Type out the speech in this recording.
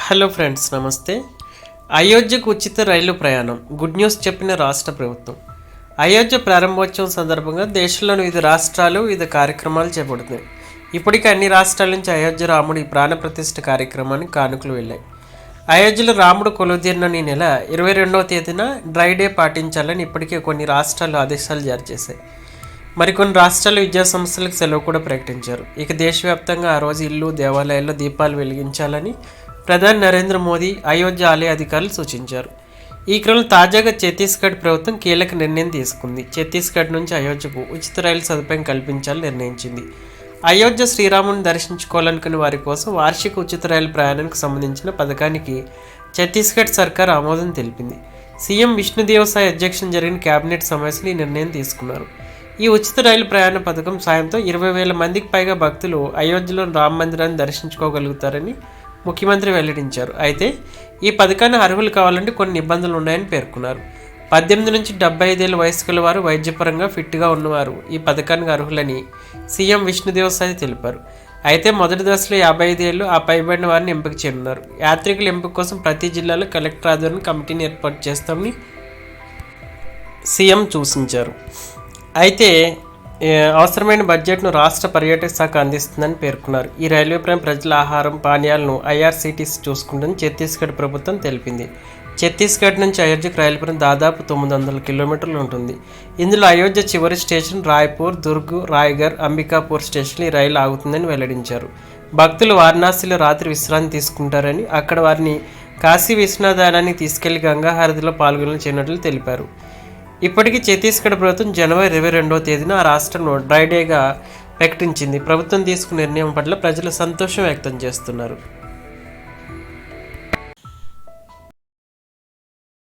Hello friends నమస్తే. అయోధ్యకు ఉచిత రైలు ప్రయాణం. గుడ్ న్యూస్ చెప్పిన రాష్ట్ర ప్రభుత్వం. అయోధ్య ప్రారంభోత్సవం సందర్భంగా దేశంలోని వివిధ రాష్ట్రాలు వివిధ కార్యక్రమాలు చేపడుతున్నాయి. ఇప్పటికే అన్ని రాష్ట్రాల నుంచి అయోధ్య రాముడి ప్రాణప్రతిష్ఠ కార్యక్రమానికి కానుకలు వెళ్ళాయి. అయోధ్యలో రాముడు కొలుదీరిన ఈ నెల ఇరవై రెండవ తేదీన డ్రై డే పాటించాలని ఇప్పటికే కొన్ని రాష్ట్రాలు ఆదేశాలు జారీ చేశాయి. మరికొన్ని రాష్ట్రాలు విద్యా సంస్థలకు సెలవు కూడా ప్రకటించారు. ఇక దేశవ్యాప్తంగా ఆ రోజు ఇల్లు దేవాలయాల్లో దీపాలు వెలిగించాలని ప్రధాని నరేంద్ర మోదీ అయోధ్య ఆలయ అధికారులు సూచించారు. ఈ క్రమంలో తాజాగా ఛత్తీస్గఢ్ ప్రభుత్వం కీలక నిర్ణయం తీసుకుంది. ఛత్తీస్గఢ్ నుంచి అయోధ్యకు ఉచిత రైలు సదుపాయం కల్పించాలని నిర్ణయించింది. అయోధ్య శ్రీరాముని దర్శించుకోవాలనుకునే వారి కోసం వార్షిక ఉచిత రైలు ప్రయాణానికి సంబంధించిన పథకానికి ఛత్తీస్గఢ్ సర్కార్ ఆమోదం తెలిపింది. సీఎం విష్ణుదేవసాయ్ అధ్యక్షన జరిగిన కేబినెట్ సమావేశంలో ఈ నిర్ణయం తీసుకున్నారు. ఈ ఉచిత రైలు ప్రయాణ పథకం సాయంతో ఇరవై వేల మందికి పైగా భక్తులు అయోధ్యలో రామ మందిరాన్ని దర్శించుకోగలుగుతారని ముఖ్యమంత్రి వెల్లడించారు. అయితే ఈ పథకాన్ని అర్హులు కావాలంటే కొన్ని నిబంధనలు ఉన్నాయని పేర్కొన్నారు. పద్దెనిమిది నుంచి డెబ్బై ఐదేళ్ళ వయసు గల వారు వైద్యపరంగా ఫిట్గా ఉన్నవారు ఈ పథకానికి అర్హులని సీఎం విష్ణుదేవసాయి తెలిపారు. అయితే మొదటి దశలో యాభై ఐదేళ్ళు ఆ పైబడిన వారిని ఎంపిక చేయనున్నారు. యాత్రికుల ఎంపిక కోసం ప్రతి జిల్లాలో కలెక్టర్ ఆధ్వర్యం కమిటీని ఏర్పాటు చేస్తామని సీఎం సూచించారు. అయితే అవసరమైన బడ్జెట్ను రాష్ట్ర పర్యాటక శాఖ అందిస్తుందని పేర్కొన్నారు. ఈ రైల్వే ప్రయాణం ప్రజల ఆహారం పానీయాలను ఐఆర్సీటీసీ చూసుకుంటుందని ఛత్తీస్గఢ్ ప్రభుత్వం తెలిపింది. ఛత్తీస్గఢ్ నుంచి అయోధ్యకు రైలుపురం దాదాపు తొమ్మిది వందల కిలోమీటర్లు ఉంటుంది. ఇందులో అయోధ్య చివరి స్టేషన్ రాయ్పూర్ దుర్గ్ రాయ్గర్ అంబికాపూర్ స్టేషన్లు ఈ రైలు ఆగుతుందని వెల్లడించారు. భక్తులు వారణాసిలో రాత్రి విశ్రాంతి తీసుకుంటారని అక్కడ వారిని కాశీ విశ్వనాథానికి తీసుకెళ్ళి గంగాహారతిలో పాల్గొనలు చేయనట్లు తెలిపారు. ఇప్పటికీ ఛత్తీస్గఢ్ ప్రభుత్వం జనవరి ఇరవై రెండవ తేదీన ఆ రాష్ట్రంలో డ్రైడేగా ప్రకటించింది. ప్రభుత్వం తీసుకున్న నిర్ణయం పట్ల ప్రజలు సంతోషం వ్యక్తం చేస్తున్నారు.